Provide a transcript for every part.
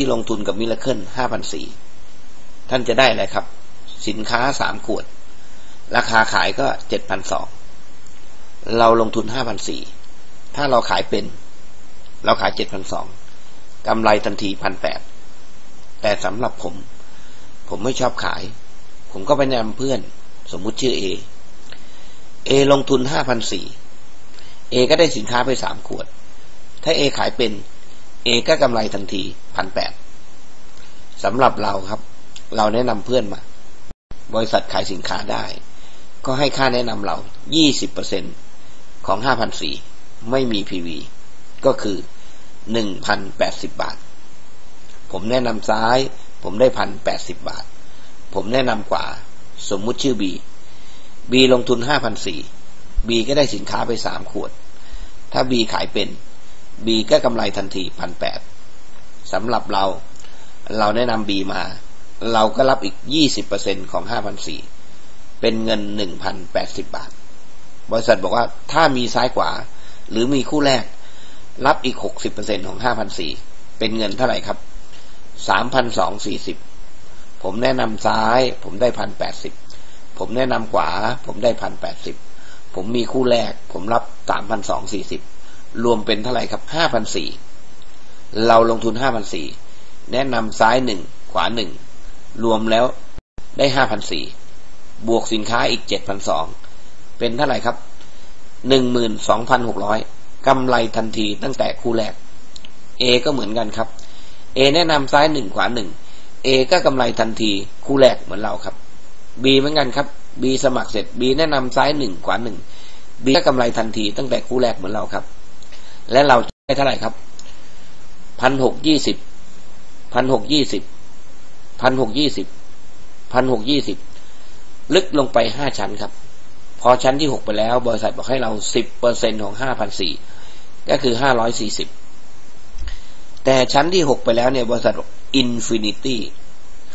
ที่ลงทุนกับมิลเคิลห้าพันสี่ท่านจะได้อะไรครับ สินค้าสามขวด ราคาขายก็เจ็ดพันสองเราลงทุนห้าพันสี่ถ้าเราขายเป็น เราขายเจ็ดพันสองกำไรทันทีพันแปดแต่สำหรับผม ผมไม่ชอบขาย ผมก็ไปแนะนำเพื่อน สมมุติชื่อเอเอลงทุนห้าพันสี่เอก็ได้สินค้าไปสามขวด ถ้าเอขายเป็น เอก็กำไรทันทีพันแปดสำหรับเราครับ เราแนะนำเพื่อนมา บริษัทขายสินค้าได้ ก็ให้ค่าแนะนำเรายี่สิบเปอร์เซ็นของห้าพันสี่ไม่มีพีวีก็คือหนึ่งพันแปดสิบบาท ผมแนะนำซ้าย ผมได้พันแปดสิบบาท ผมแนะนำขวา สมมุติชื่อบีบีลงทุนห้าพันสี่บีก็ได้สินค้าไปสามขวด ถ้าบีขายเป็น บีก็กำไรทันทีพันแปดสำหรับเรา เราแนะนำบีมา เราก็รับอีกยี่สิบเปอร์เซ็นของห้าพันสี่เป็นเงินหนึ่งพันแปดสิบบาท บริษัทบอกว่าถ้ามีซ้ายขวาหรือมีคู่แรก รับอีกหกสิบเปอร์เซ็นของห้าพันสี่เป็นเงินเท่าไหร่ครับสามพันสองสี่สิบผมแนะนำซ้าย ผมได้พันแปดสิบผมแนะนำขวา ผมได้พันแปดสิบผมมีคู่แรก ผมรับสามพันสองสี่สิบ รวมเป็นเท่าไหร่ครับห้าพันสี่เราลงทุนห้าพันสี่แนะนำซ้ายหนึ่งขวาหนึ่งรวมแล้วได้ห้าพันสี่บวกสินค้าอีกเจ็ดพันสองเป็นเท่าไหร่ครับหนึ่งหมื่นสองพันหกร้อยกำไรทันทีตั้งแต่คู่แรก A ก็เหมือนกันครับ A แนะนำซ้ายหนึ่งขวาหนึ่ง A ก็กำไรทันทีคู่แรกเหมือนเราครับ B เหมือนกันครับ B สมัครเสร็จ B แนะนำซ้ายหนึ่งขวาหนึ่ง B ก็กำไรทันทีตั้งแต่คู่แรกเหมือนเราครับ และเราได้เท่าไหร่ครับพันหกยี่สิบพันหกยี่สิบพันหกยี่สิบพันหกยี่สิบลึกลงไปห้าชั้นครับ พอชั้นที่หกไปแล้ว บริษัทบอกให้เราสิบเปอร์เซ็นของห้าพันสี่ก็คือห้าร้อยสี่สิบแต่ชั้นที่หกไปแล้วเนี่ยบริษัทอินฟินิตี้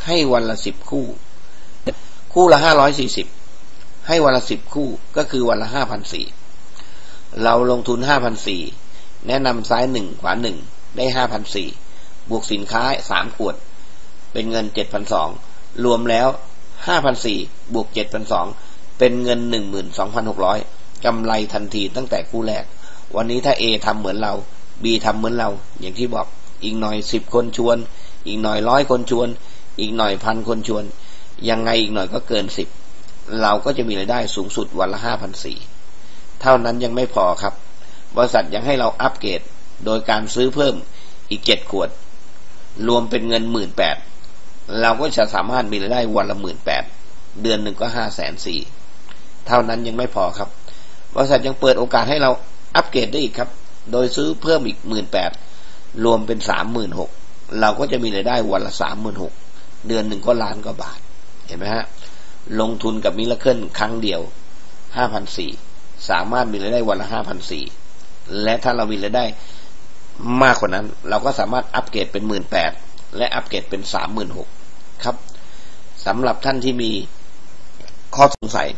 ให้วันละสิบคู่ คู่ละห้าร้อยสี่สิบให้วันละสิบคู่ก็คือวันละห้าพันสี่เราลงทุนห้าพันสี่ แนะนำซ้ายหนึ่งขวาหนึ่งได้ห้าพันสี่บวกสินค้าสามขวด เป็นเงินเจ็ดพันสองรวมแล้วห้าพันสี่บวกเจ็ดพันสองเป็นเงินหนึ่งหมื่นสองพันหกร้อยกำไรทันทีตั้งแต่คู่แรก วันนี้ถ้า A ทำเหมือนเรา B ทำเหมือนเรา อย่างที่บอกอีกหน่อยสิบคนชวน อีกหน่อยร้อยคนชวน อีกหน่อยพันคนชวน ยังไงอีกหน่อยก็เกินสิบเราก็จะมีรายได้สูงสุดวันละห้าพันสี่เท่านั้นยังไม่พอครับ บริษัทยังให้เราอัปเกรดโดยการซื้อเพิ่มอีกเจ็ดขวด รวมเป็นเงินหมื่นแปดเราก็จะสามารถมีรายได้วันละหมื่นแปดเดือนหนึ่งก็ห้าแสนสี่เท่านั้นยังไม่พอครับ บริษัทยังเปิดโอกาสให้เราอัปเกรดได้อีกครับ โดยซื้อเพิ่มอีกหมื่นแปดรวมเป็นสามหมื่นหกเราก็จะมีรายได้วันละสามหมื่นหกเดือนหนึ่งก็ล้านกว่าบาท เห็นไหมฮะ ลงทุนกับมิลเคิลครั้งเดียวห้าพันสี่สามารถมีรายได้วันละห้าพันสี่ และถ้าเรามีรายได้มากกว่านั้น เราก็สามารถอัปเกรดเป็นหมื่นแปดและอัปเกรดเป็นสามหมื่นหกครับสำหรับท่านที่มีข้อสงสัย